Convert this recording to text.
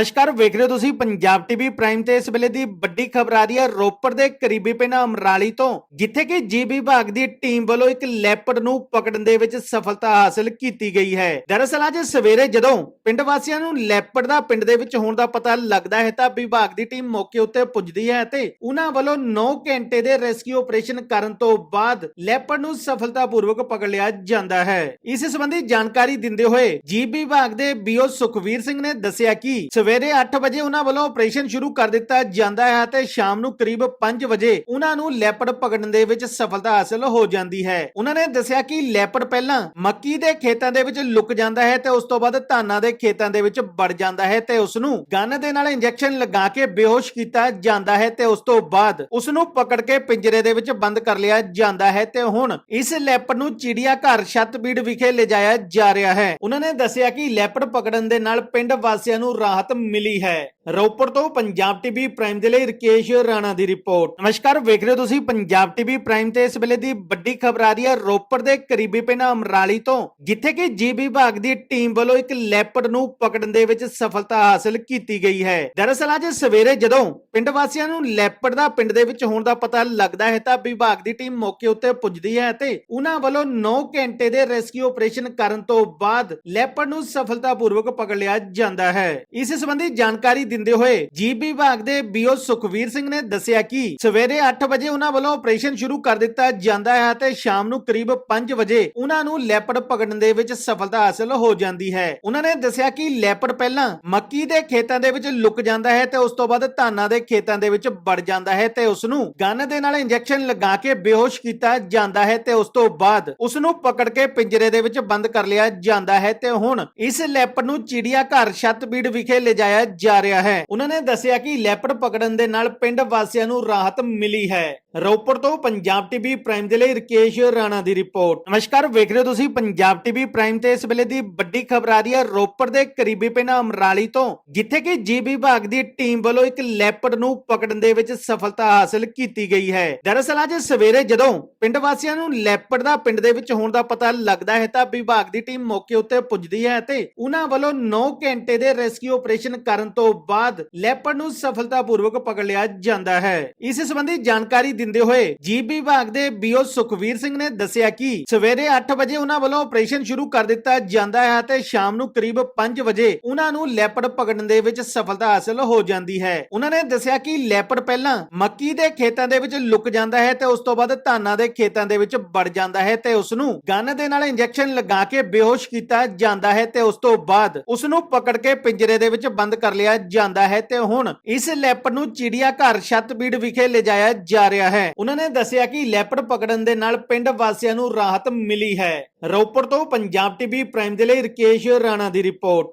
ਨਮਸਕਾਰ, ਵੇਖ ਰਹੇ ਹੋ ਤੁਸੀਂ ਪੰਜਾਬ ਟੀਵੀ ਪ੍ਰਾਈਮ ਤੇ ਇਸ ਵੇਲੇ ਦੀ ਵੱਡੀ ਖਬਰ ਆ ਰਹੀ ਹੈ ਰੋਪੜ ਦੇ ਕਰੀਬੀ ਪਿੰਡ ਅਮਰਾਲੀ ਤੋਂ, ਜਿੱਥੇ ਕਿ ਜੀ ਵਿਭਾਗ ਦੀ ਟੀਮ ਵੱਲੋਂ ਇੱਕ ਲੈਪਰਡ ਨੂੰ ਪਕੜਨ ਦੇ ਵਿੱਚ ਸਫਲਤਾ ਹਾਸਲ ਕੀਤੀ ਗਈ ਹੈ। ਦਰਅਸਲ ਅੱਜ ਸਵੇਰੇ ਜਦੋਂ ਪਿੰਡ ਵਾਸੀਆਂ ਨੂੰ ਲੈਪਰਡ ਦਾ ਪਿੰਡ ਦੇ ਵਿੱਚ ਹੋਣ ਦਾ ਪਤਾ ਲੱਗਦਾ ਹੈ, ਤਾਂ ਵਿਭਾਗ ਦੀ ਟੀਮ ਮੌਕੇ ਉੱਤੇ ਪੁੱਜਦੀ ਹੈ ਤੇ ਉਹਨਾਂ ਵੱਲੋਂ 9 ਘੰਟੇ ਦੇ ਰੈਸਕਿਊ ਆਪਰੇਸ਼ਨ ਕਰਨ ਤੋਂ ਬਾਅਦ ਲੈਪਰਡ ਨੂੰ ਸਫਲਤਾਪੂਰਵਕ ਪਕੜ ਲਿਆ ਜਾਂਦਾ ਹੈ। ਇਸ ਸੰਬੰਧੀ ਜਾਣਕਾਰੀ ਦਿੰਦੇ ਹੋਏ ਜੀਵ ਵਿਭਾਗ ਦੇ ਬੀਓ ਸੁਖਵੀਰ ਸਿੰਘ ਨੇ ਦੱਸਿਆ ਕਿ ਸਵੇਰੇ 8 ਵਜੇ ਉਹਨਾਂ ਵੱਲੋਂ ਆਪਰੇਸ਼ਨ ਸ਼ੁਰੂ ਕਰ ਦਿੱਤਾ ਜਾਂਦਾ ਹੈ ਤੇ ਸ਼ਾਮ ਨੂੰ ਕਰੀਬ 5 ਵਜੇ ਉਹਨਾਂ ਨੂੰ ਲੈਪਰਡ ਪਕੜਨ ਦੇ ਵਿੱਚ ਸਫਲਤਾ ਹਾਸਲ ਹੋ ਜਾਂਦੀ ਹੈ। ਉਹਨਾਂ ਨੇ ਦੱਸਿਆ ਕਿ ਲੈਪਰਡ ਪਹਿਲਾਂ ਮੱਕੀ ਦੇ ਖੇਤਾਂ ਦੇ ਵਿੱਚ ਲੁਕ ਜਾਂਦਾ ਹੈ ਤੇ ਉਸ ਤੋਂ ਬਾਅਦ ਧਾਨਾਂ ਦੇ ਖੇਤਾਂ ਦੇ ਵਿੱਚ ਵੜ ਜਾਂਦਾ ਹੈ ਤੇ ਉਸ ਨੂੰ ਗਨ ਦੇ ਨਾਲ ਇੰਜੈਕਸ਼ਨ ਲਗਾ ਕੇ ਬੇਹੋਸ਼ ਕੀਤਾ ਜਾਂਦਾ ਹੈ ਤੇ ਉਸ ਤੋਂ ਬਾਅਦ ਉਸ ਨੂੰ ਪਕੜ ਕੇ ਪਿੰਜਰੇ ਦੇ ਵਿੱਚ ਬੰਦ ਕਰ ਲਿਆ ਜਾਂਦਾ ਹੈ ਤੇ ਹੁਣ ਇਸ ਲੈਪੜ ਨੂੰ ਚਿੜੀਆ ਘਰ ਛੱਤਬੀੜ ਵਿਖੇ ਲਿਜਾਇਆ ਜਾ ਰਿਹਾ ਹੈ। ਉਹਨਾਂ ਨੇ ਦੱਸਿਆ ਕਿ ਲੈਪੜ ਪਕੜਨ ਦੇ ਨਾਲ ਪਿੰਡ ਵਾਸੀਆਂ ਨੂੰ ਰਾਹਤ ਮਿਲੀ ਹੈ। ਰੋਪੜ ਤੋਂ ਪੰਜਾਬ ਟੀਵੀ ਪ੍ਰਾਈਮ ਦੇ ਲਈ ਰਕੇਸ਼ ਰਾਣਾ ਦੀ ਰਿਪੋਰਟ। ਨਮਸਕਾਰ, ਵੇਖ ਰਹੇ ਹੋ ਤੁਸੀਂ ਪੰਜਾਬ ਟੀਵੀ ਪ੍ਰਾਈਮ ਤੇ ਇਸ ਵੇਲੇ ਦੀ ਵੱਡੀ ਖਬਰ ਆ ਰਹੀ ਹੈ ਰੋਪੜ ਦੇ ਕਰੀਬੀ ਪਿੰਡ ਅਮਰਾਲੀ ਤੋਂ, ਜਿੱਥੇ ਕਿ ਜੀ ਵਿਭਾਗ ਦੀ ਟੀਮ ਵੱਲੋਂ ਇੱਕ ਲੈਪਰਡ ਨੂੰ ਪਕੜਨ ਦੇ ਵਿੱਚ ਸਫਲਤਾ ਹਾਸਲ ਕੀਤੀ ਗਈ ਹੈ। ਦਰਅਸਲ, ਅੱਜ ਸਵੇਰੇ ਜਦੋਂ ਪਿੰਡ ਵਾਸੀਆਂ ਨੂੰ ਲੈਪਰਡ ਦਾ ਪਿੰਡ ਦੇ ਵਿੱਚ ਹੋਣ ਦਾ ਪਤਾ ਲੱਗਦਾ ਹੈ, ਤਾਂ ਵਿਭਾਗ ਦੀ ਟੀਮ ਮੌਕੇ ਉੱਤੇ ਪੁੱਜਦੀ ਹੈ ਤੇ ਉਹਨਾਂ ਵੱਲੋਂ 9 ਘੰਟੇ ਦੇ ਰੈਸਕਿਊ ਆਪਰੇਸ਼ਨ ਕਰਨ ਤੋਂ ਬਾਅਦ ਲੈਪਰਡ ਨੂੰ ਸਫਲਤਾਪੂਰਵਕ ਪਕੜ ਲਿਆ ਜਾਂਦਾ ਹੈ। ਇਸ ਸੰਬੰਧੀ ਜਾਣਕਾਰੀ ਦਿੰਦੇ ਹੋਏ ਜੀਵ ਵਿਭਾਗ ਦੇ ਬੀਓ ਸੁਖਵੀਰ ਸਿੰਘ ਨੇ ਦੱਸਿਆ ਕਿ ਸਵੇਰੇ 8 ਵਜੇ ਉਹਨਾਂ ਵੱਲੋਂ ਆਪਰੇਸ਼ਨ ਸ਼ੁਰੂ ਕਰ ਦਿੱਤਾ ਜਾਂਦਾ ਹੈ ਤੇ ਸ਼ਾਮ ਨੂੰ ਕਰੀਬ 5 ਵਜੇ ਉਹਨਾਂ ਨੂੰ ਲੈਪਰਡ ਪਕੜਨ ਦੇ ਵਿੱਚ ਸਫਲਤਾ ਹਾਸਲ ਹੋ ਜਾਂਦੀ ਹੈ। ਉਹਨਾਂ ਨੇ ਦੱਸਿਆ ਕਿ ਲੈਪੜ ਪਹਿਲਾਂ ਮੱਕੀ ਦੇ ਖੇਤਾਂ ਦੇ ਵਿੱਚ ਲੁਕ ਜਾਂਦਾ ਹੈ ਤੇ ਉਸ ਤੋਂ ਬਾਅਦ ਧਾਨਾਂ ਦੇ ਖੇਤਾਂ ਦੇ ਵਿੱਚ ਵੜ ਜਾਂਦਾ ਹੈ ਤੇ ਉਸ ਨੂੰ ਗਨ ਦੇ ਨਾਲ ਇੰਜੈਕਸ਼ਨ ਲਗਾ ਕੇ ਬੇਹੋਸ਼ ਕੀਤਾ ਜਾਂਦਾ ਹੈ ਤੇ ਉਸ ਤੋਂ ਬਾਅਦ ਉਸ ਨੂੰ ਪਕੜ ਕੇ ਪਿੰਜਰੇ ਦੇ ਵਿੱਚ ਬੰਦ ਕਰ ਲਿਆ ਜਾਂਦਾ ਹੈ ਤੇ ਹੁਣ ਇਸ ਲੈਪੜ ਨੂੰ ਚਿੜੀਆ ਘਰ ਛੱਤਬੀੜ ਵਿਖੇ ਲਿਜਾਇਆ ਜਾ ਰਿਹਾ ਹੈ। ਉਹਨਾਂ ਨੇ ਦੱਸਿਆ ਕਿ ਲੈਪੜ ਪਕੜਨ ਦੇ ਨਾਲ ਪਿੰਡ ਵਾਸੀਆਂ ਨੂੰ ਰਾਹਤ ਮਿਲੀ ਹੈ। ਰੋਪੜ ਤੋਂ ਪੰਜਾਬ ਟੀਵੀ ਪ੍ਰਾਈਮ ਦੇ ਲਈ ਰਕੇਸ਼ ਰਾਣਾ ਦੀ ਰਿਪੋਰਟ। ਨਮਸਕਾਰ, ਵੇਖ ਰਹੇ ਹੋ ਤੁਸੀਂ ਪੰਜਾਬ ਟੀਵੀ ਪ੍ਰਾਈਮ ਤੇ ਇਸ ਵੇਲੇ ਦੀ ਵੱਡੀ ਖਬਰ ਆ ਰਹੀ ਹੈ ਰੋਪੜ ਦੇ ਕਰੀਬੀ ਪਿੰਡ ਅਮਰਾਲੀ ਤੋਂ, ਜਿੱਥੇ ਕਿ ਜੀ ਵਿਭਾਗ ਦੀ ਟੀਮ ਵੱਲੋਂ ਇੱਕ ਲੈਪਰਡ ਨੂੰ ਪਕੜਨ ਦੇ ਵਿੱਚ ਸਫਲਤਾ ਹਾਸਲ ਕੀਤੀ ਗਈ ਹੈ। ਦਰਅਸਲ ਅੱਜ ਸਵੇਰੇ ਜਦੋਂ ਪਿੰਡ ਵਾਸੀਆਂ ਨੂੰ ਲੈਪਰਡ ਦਾ ਪਿੰਡ ਦੇ ਵਿੱਚ ਹੋਣ ਦਾ ਪਤਾ ਲੱਗਦਾ ਹੈ, ਤਾਂ ਵਿਭਾਗ ਦੀ ਟੀਮ ਮੌਕੇ ਉੱਤੇ ਪੁੱਜਦੀ ਹੈ ਤੇ ਉਹਨਾਂ ਵੱਲੋਂ 9 ਘੰਟੇ ਦੇ ਰੈਸਕਿਊ ਆਪਰੇਸ਼ਨ ਕਰਨ ਤੋਂ ਬਾਅਦ ਲੈਪਰਡ ਨੂੰ ਸਫਲਤਾਪੂਰਵਕ ਪਕੜ ਲਿਆ ਜਾਂਦਾ ਹੈ। ਇਸ ਸੰਬੰਧੀ ਜਾਣਕਾਰੀ ਦਿੰਦੇ ਹੋਏ ਜੀਵ ਵਿਭਾਗ ਦੇ ਬੀਓ ਸੁਖਵੀਰ ਸਿੰਘ ਨੇ ਦੱਸਿਆ ਕਿ ਸਵੇਰੇ 8 ਵਜੇ ਉਹਨਾਂ ਵੱਲੋਂ ਆਪਰੇਸ਼ਨ ਸ਼ੁਰੂ ਕਰ ਦਿੱਤਾ ਜਾਂਦਾ ਹੈ ਤੇ ਸ਼ਾਮ ਨੂੰ ਕਰੀਬ 5 ਵਜੇ ਉਹਨਾਂ ਨੂੰ ਲੈਪੜ ਪਕੜਨ ਦੇ ਵਿੱਚ ਸਫਲਤਾ ਹਾਸਲ ਹੋ ਜਾਂਦੀ ਹੈ। ਉਹਨਾਂ ਨੇ ਦੱਸਿਆ ਕਿ ਲੈਪੜ ਪਹਿਲਾਂ ਮੱਕੀ ਦੇ ਖੇਤਾਂ ਦੇ ਵਿੱਚ ਲੁਕ ਜਾਂਦਾ ਹੈ ਤੇ ਉਸ ਤੋਂ ਬਾਅਦ ਧਾਨਾਂ ਦੇ ਖੇਤਾਂ ਦੇ ਵਿੱਚ ਵੜ ਜਾਂਦਾ ਹੈ ਤੇ ਉਸ ਨੂੰ ਗਨ ਦੇ ਨਾਲ ਇੰਜੈਕਸ਼ਨ ਲਗਾ ਕੇ ਬੇਹੋਸ਼ ਕੀਤਾ ਜਾਂਦਾ ਹੈ ਤੇ ਉਸ ਤੋਂ ਬਾਅਦ ਉਸ ਨੂੰ ਪਕੜ ਕੇ ਪਿੰਜਰੇ ਦੇ ਵਿੱਚ ਬੰਦ ਕਰ ਲਿਆ ਜਾਂਦਾ ਹੈ ਤੇ ਹੁਣ ਇਸ ਲੈਪਰਡ ਨੂੰ ਚਿੜੀਆ ਘਰ ਛੱਤਬੀੜ ਵਿਖੇ ਲਿਜਾਇਆ ਜਾ ਰਿਹਾ ਹੈ। ਉਹਨਾਂ ਨੇ ਦੱਸਿਆ ਕਿ ਲੈਪਰਡ ਪਕੜਨ ਦੇ ਨਾਲ ਪਿੰਡ ਵਾਸੀਆਂ ਨੂੰ ਰਾਹਤ ਮਿਲੀ ਹੈ। ਰੋਪੜ ਤੋਂ ਪੰਜਾਬ ਟੀਵੀ ਪ੍ਰਾਈਮ ਦੇ ਲਈ ਰਕੇਸ਼ ਰਾਣਾ ਦੀ ਰਿਪੋਰਟ।